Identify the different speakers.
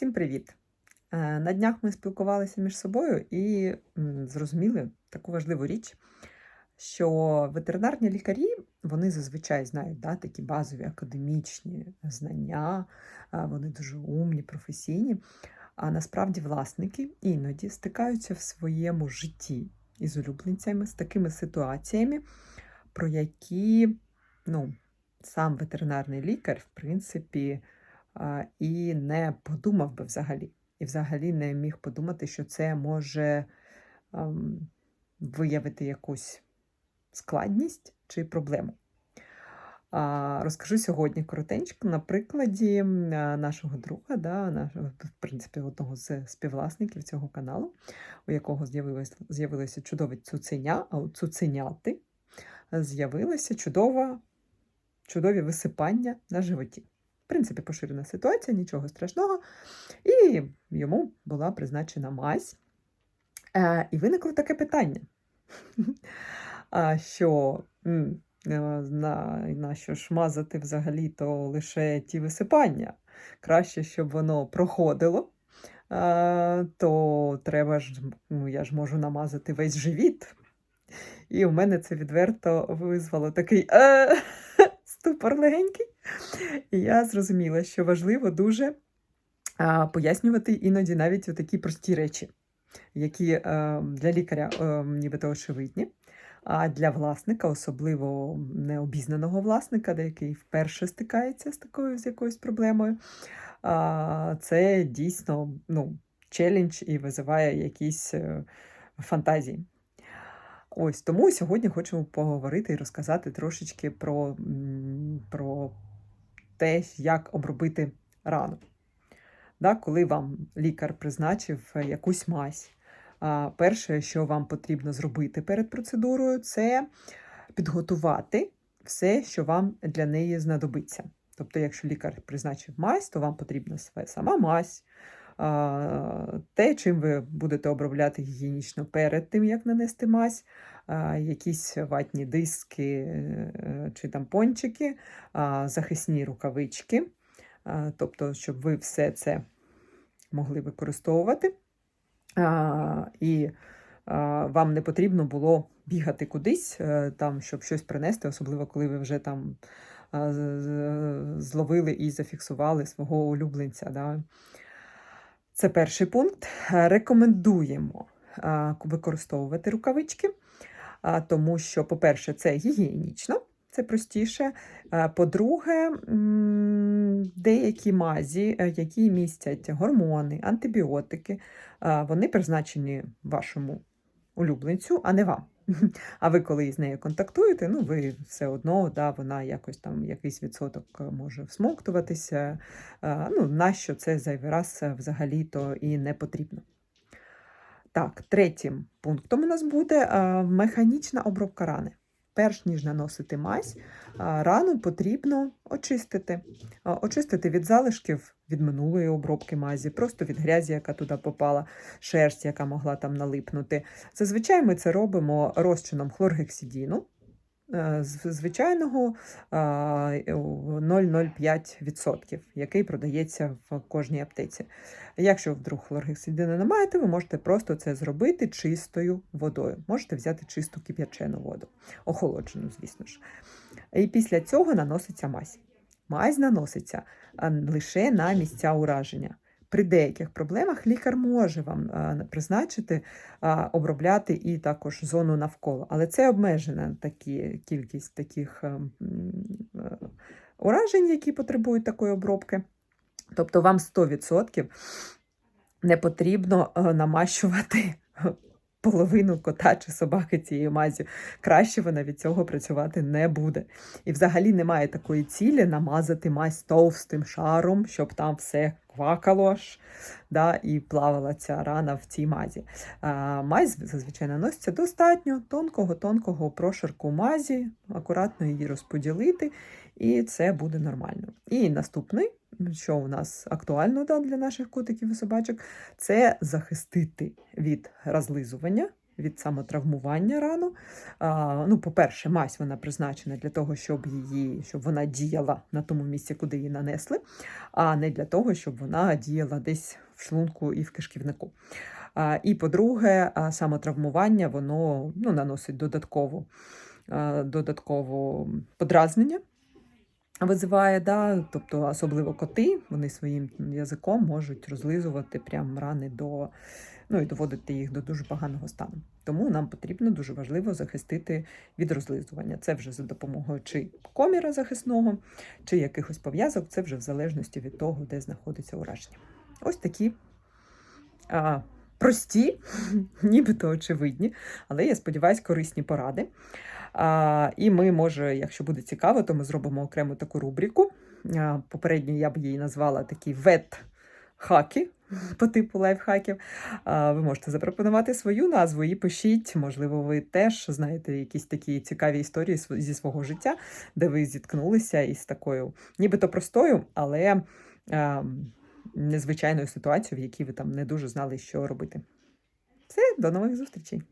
Speaker 1: Всім привіт! Е, На днях ми спілкувалися між собою і зрозуміли таку важливу річ, що ветеринарні лікарі вони зазвичай знають да, такі базові академічні знання, вони дуже умні, професійні. А насправді власники іноді стикаються в своєму житті із улюбленцями з такими ситуаціями, про які ну, сам ветеринарний лікар, в принципі, і не подумав би взагалі. І взагалі не міг подумати, що це може ам, виявити якусь складність чи проблему. Розкажу сьогодні коротенько на прикладі нашого друга, да, нашого, в принципі, одного з співвласників цього каналу, у якого з'явилося чудове цуценя, а у цуценяти з'явилося чудова, чудові висипання на животі. Принципі, поширена ситуація, нічого страшного. І йому була призначена мазь. Е, і виникло таке питання, що е, на, на що ж мазати взагалі-то лише ті висипання. Краще, щоб воно проходило, е, то треба ж, ну, я ж можу намазати весь живіт. І у мене це відверто визвало такий ступор легенький. І я зрозуміла, що важливо дуже пояснювати іноді навіть такі прості речі, які е, для лікаря е, нібито очевидні, а для власника, особливо необізнаного власника, який вперше стикається з такою з якоюсь проблемою, це дійсно ну, челендж і визиває якісь е, фантазії. Ось тому сьогодні хочемо поговорити і розказати трошечки про, про те, як обробити рану. Да, коли вам лікар призначив е, якусь мазь, перше, що вам потрібно зробити перед процедурою, це підготувати все, що вам для неї знадобиться. Тобто, якщо лікар призначив мазь, то вам потрібна сама мазь, те, чим ви будете обробляти гігієнічно перед тим, як нанести мазь, якісь ватні диски е, чи тампончики, захисні рукавички, тобто, щоб ви все це могли використовувати. І вам не потрібно було бігати кудись, е, там, щоб щось принести, особливо коли ви вже там зловили і зафіксували свого улюбленця. Да. Це перший пункт. Е, Рекомендуємо використовувати рукавички, тому що, по-перше, це гігієнічно, це простіше. Е, По-друге, деякі мазі, е, які містять гормони, антибіотики, вони призначені вашому улюбленцю, а не вам. А ви, коли з нею контактуєте, ну ви все одно, да, вона якось там якийсь відсоток е, може всмоктуватися. Ну, нащо це зайвий раз е, взагалі-то і не потрібно. Так, третім пунктом у нас буде механічна обробка рани. Перш ніж наносити мазь, рану потрібно очистити. Очистити від залишків від минулої обробки мазі, просто від грязі, яка туди попала, шерсть, яка могла там налипнути. Зазвичай ми це робимо розчином хлоргексидіну, звичайного е, у 0,05%, який продається в кожній аптеці. Якщо вдруг хлоргексидину не маєте, ви можете просто це зробити чистою водою. Можете взяти чисту кип'ячену воду, охолоджену, звісно ж. І після цього наноситься мазь. Мазь наноситься лише на місця ураження. При деяких проблемах лікар може вам призначити обробляти і також зону навколо, але це обмежена такі, кількість таких ем, е, уражень, які потребують такої обробки. Тобто вам 100% не потрібно е, намащувати половину кота чи собаки цією мазю. Краще вона від цього працювати не буде. І взагалі немає такої цілі намазати мазь товстим шаром, щоб там все квакало аж, да, і плавала ця рана в цій мазі. А, мазь зазвичай наноситься достатньо тонкого-тонкого прошарку мазі, акуратно її розподілити, і це буде нормально. І наступний, що у нас актуально да, для наших котиків і собачок, це захистити від розлизування, від самотравмування рану. А, ну, по-перше, мазь вона призначена для того, щоб її, щоб вона діяла на тому місці, куди її нанесли, а не для того, щоб вона діяла десь в шлунку і в кишківнику. А, і по-друге, самотравмування воно ну, наносить додаткову, а, додаткову подразнення. Визиває, да, тобто особливо коти, вони своїм язиком можуть розлизувати прям рани до, ну і доводити їх до дуже поганого стану. Тому нам потрібно дуже важливо захистити від розлизування. Це вже за допомогою чи коміра захисного, чи якихось пов'язок, це вже в залежності від того, де знаходиться ураження. Ось такі а, прості, нібито очевидні, але я сподіваюся, корисні поради. А, і ми, може, якщо буде цікаво, то ми зробимо окрему таку рубрику. А, попередньо я б її назвала такі вет-хаки по типу лайфхаків. А, ви можете запропонувати свою назву і пишіть. Можливо, ви теж знаєте якісь такі цікаві історії зі свого життя, де ви зіткнулися із такою, нібито простою, але а, незвичайною ситуацією, в якій ви там не дуже знали, що робити. Все, до нових зустрічей!